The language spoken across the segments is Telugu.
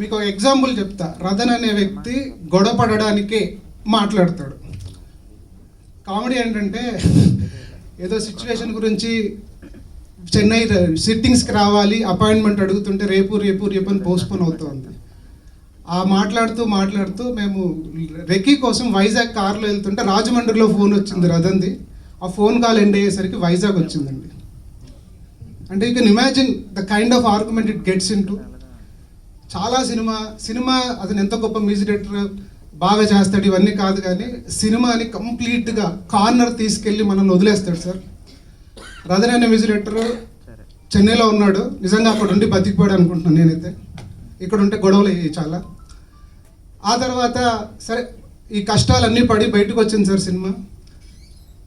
మీకు ఒక ఎగ్జాంపుల్ చెప్తా. రతన్ అనే వ్యక్తి గొడవ పడడానికే మాట్లాడతాడు. కామెడీ ఏంటంటే ఏదో సిచ్యువేషన్ గురించి చెన్నై సిట్టింగ్స్కి రావాలి అపాయింట్మెంట్ అడుగుతుంటే రేపు రేపు రేపు అని పోస్ట్పోన్ అవుతుంది. ఆ మాట్లాడుతూ మాట్లాడుతూ మేము రెక్కీ కోసం వైజాగ్ కార్లో వెళ్తుంటే రాజమండ్రిలో ఫోన్ వచ్చింది రథన్ది ఆ ఫోన్ కాల్ ఎండ్ అయ్యేసరికి వైజాగ్ వచ్చిందండి. అంటే you can imagine the kind of argument it gets in to చాలా సినిమా సినిమా అతను ఎంత గొప్ప మ్యూజిక్ డైరెక్టర్ బాగా చేస్తాడు ఇవన్నీ కాదు కానీ సినిమాని కంప్లీట్గా కార్నర్ తీసుకెళ్ళి మనల్ని వదిలేస్తాడు సార్. రథన్ అనే మ్యూజిక్ డైరెక్టర్ చెన్నైలో ఉన్నాడు. నిజంగా అక్కడ ఉండి బతికిపోయాడు అనుకుంటున్నాను నేనైతే. ఇక్కడ ఉంటే గొడవలు అయ్యాయి చాలా. ఆ తర్వాత సరే ఈ కష్టాలన్నీ పడి బయటకు వచ్చింది సార్ సినిమా.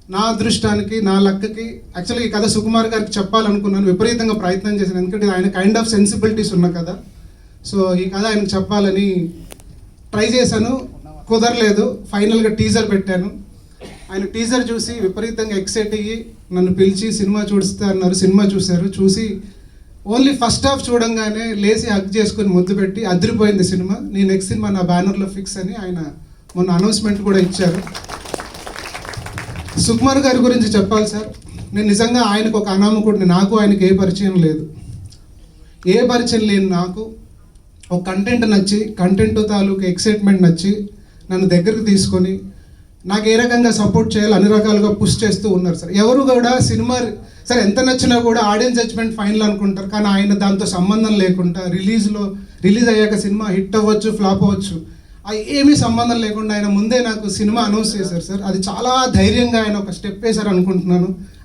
నా అదృష్టానికి నా లక్కకి యాక్చువల్లీ ఈ కథ సుకుమార్ గారికి చెప్పాలనుకున్నాను. విపరీతంగా ప్రయత్నం చేశాను. ఎందుకంటే ఆయన కైండ్ ఆఫ్ సెన్సిబిలిటీస్ ఉన్న కదా సో ఈ కథ ఆయనకు చెప్పాలని ట్రై చేశాను. కుదరలేదు. ఫైనల్గా టీజర్ పెట్టాను. ఆయన టీజర్ చూసి విపరీతంగా ఎక్సైట్ అయ్యి నన్ను పిలిచి సినిమా చూడిస్తా అన్నారు. సినిమా చూశారు. చూసి ఓన్లీ ఫస్ట్ హాఫ్ చూడంగానే లేచి హక్ చేసుకొని ముద్దు పెట్టి అదిరిపోయింది సినిమా. నీ నెక్స్ట్ సినిమా నా బ్యానర్లో ఫిక్స్ అని ఆయన మొన్న అనౌన్స్మెంట్ కూడా ఇచ్చారు. సుకుమార్ గారి గురించి చెప్పాలి సార్. నేను నిజంగా ఆయనకు ఒక అనామకుడిని. నాకు ఆయనకి ఏ పరిచయం లేదు. ఏ పరిచయం లేని నాకు ఒక కంటెంట్ నచ్చి కంటెంట్ తాలూకు ఎక్సైట్మెంట్ నచ్చి నన్ను దగ్గరికి తీసుకొని నాకు ఏ రకంగా సపోర్ట్ చేయాలి అన్ని రకాలుగా పుష్ చేస్తూ ఉన్నారు సార్. ఎవరు కూడా సినిమా సార్ ఎంత నచ్చినా కూడా ఆడియన్స్ జడ్జ్మెంట్ ఫైనల్ అనుకుంటారు. కానీ ఆయన దాంతో సంబంధం లేకుండా రిలీజ్లో రిలీజ్ అయ్యాక సినిమా హిట్ అవ్వచ్చు ఫ్లాప్ అవ్వచ్చు ఏమీ సంబంధం లేకుండా ఆయన ముందే నాకు సినిమా అనౌన్స్ చేశారు సార్. అది చాలా ధైర్యంగా ఆయన ఒక స్టెప్ వేశారు అనుకుంటున్నాను.